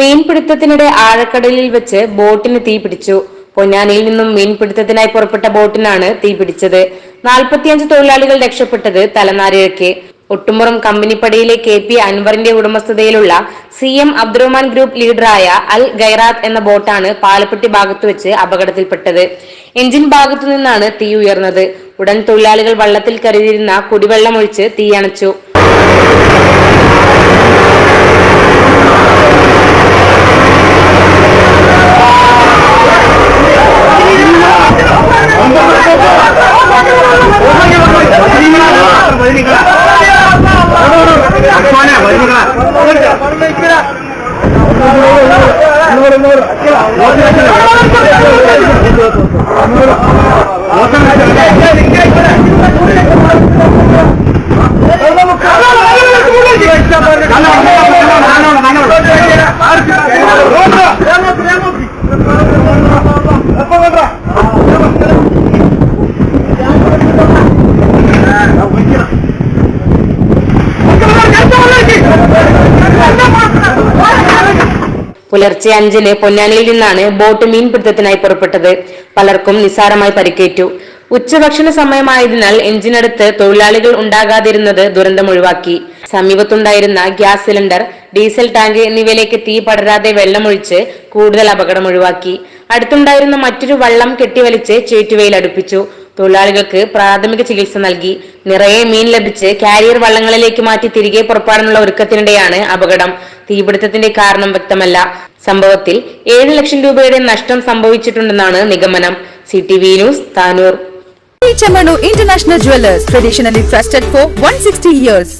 മീൻപിടുത്തത്തിനിടെ ആഴക്കടലിൽ വെച്ച് ബോട്ടിന് തീ പിടിച്ചു. പൊന്നാനിയിൽ നിന്നും മീൻപിടുത്തത്തിനായി പുറപ്പെട്ട ബോട്ടിനാണ് തീ പിടിച്ചത്. നാൽപ്പത്തിയഞ്ച് തൊഴിലാളികൾ രക്ഷപ്പെട്ടത് തലനാരിഴയ്ക്ക്. ഒട്ടുമുറം കമ്പനിപ്പടിയിലെ കെ പി അൻവറിന്റെ ഉടമസ്ഥതയിലുള്ള സി എം അബ്ദുറഹ്മാൻ ഗ്രൂപ്പ് ലീഡറായ അൽ ഗൈറാത്ത് എന്ന ബോട്ടാണ് പാലപ്പെട്ടി ഭാഗത്ത് വെച്ച് അപകടത്തിൽപ്പെട്ടത്. എഞ്ചിൻ ഭാഗത്തു നിന്നാണ് തീ ഉയർന്നത്. ഉടൻ തൊഴിലാളികൾ വള്ളത്തിൽ കരുതിയിരുന്ന കുടിവെള്ളം ഒഴിച്ച് തീയണച്ചു പുലർച്ചെ അഞ്ചിന് പൊന്നാനിയിൽ നിന്നാണ് ബോട്ട് മീൻപിടുത്തത്തിനായി പുറപ്പെട്ടത്. പലർക്കും നിസ്സാരമായി പരിക്കേറ്റു. ഉച്ചഭക്ഷണ സമയമായതിനാൽ എഞ്ചിനടുത്ത് തൊഴിലാളികൾ ഉണ്ടാകാതിരുന്നത് ദുരന്തം ഒഴിവാക്കി. സമീപത്തുണ്ടായിരുന്ന ഗ്യാസ് സിലിണ്ടർ ഡീസൽ ടാങ്ക് എന്നിവയിലേക്ക് തീ പടരാതെ വെള്ളമൊഴിച്ച് കൂടുതൽ അപകടം ഒഴിവാക്കി. അടുത്തുണ്ടായിരുന്ന മറ്റൊരു വള്ളം കെട്ടിവലിച്ച് ചേറ്റുവയിൽ അടുപ്പിച്ചു. തൊഴിലാളികൾക്ക് പ്രാഥമിക ചികിത്സ നൽകി നിറയെ മീൻ ലഭിച്ച് കാരിയർ വള്ളങ്ങളിലേക്ക് മാറ്റി തിരികെ പുറപ്പാടാനുള്ള ഒരുക്കത്തിനിടെയാണ് അപകടം. തീപിടുത്തത്തിന്റെ കാരണം വ്യക്തമല്ല. സംഭവത്തിൽ ഏഴ് ലക്ഷം രൂപയുടെ നഷ്ടം സംഭവിച്ചിട്ടുണ്ടെന്നാണ് നിഗമനം. C T V news Tanur. Chamanu International Jewelers, traditionally trusted for 160 years.